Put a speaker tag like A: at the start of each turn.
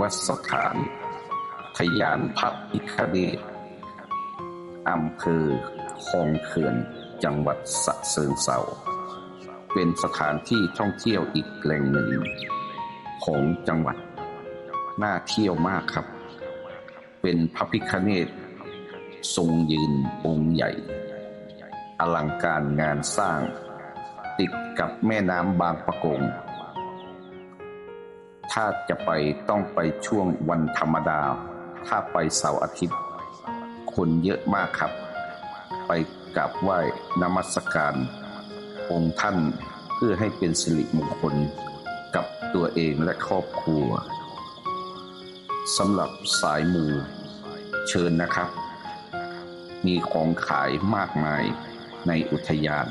A: วสถาน ทยานพระพิคเนตอำเภอคลองเขื่อนจังหวัดสะเชิงเทราเป็นสถานที่ท่องเที่ยวอีกแหล่งหนึ่ง ของจังหวัด น่าเที่ยวมากครับ เป็นพระพิคเนตทรงยืนองค์ใหญ่ อลังการงานสร้าง ติดกับแม่น้ำบางปะกง ถ้าจะไปต้องไปช่วงวันธรรมดา ถ้าไปเสาร์อาทิตย์ คนเยอะมากครับ ไปกราบไหว้นมัสการ องค์ท่านเพื่อให้เป็นสิริมงคลกับตัวเองและครอบครัวสำหรับสายมูเชิญนะครับ มีของขายมากมายในอุทยาน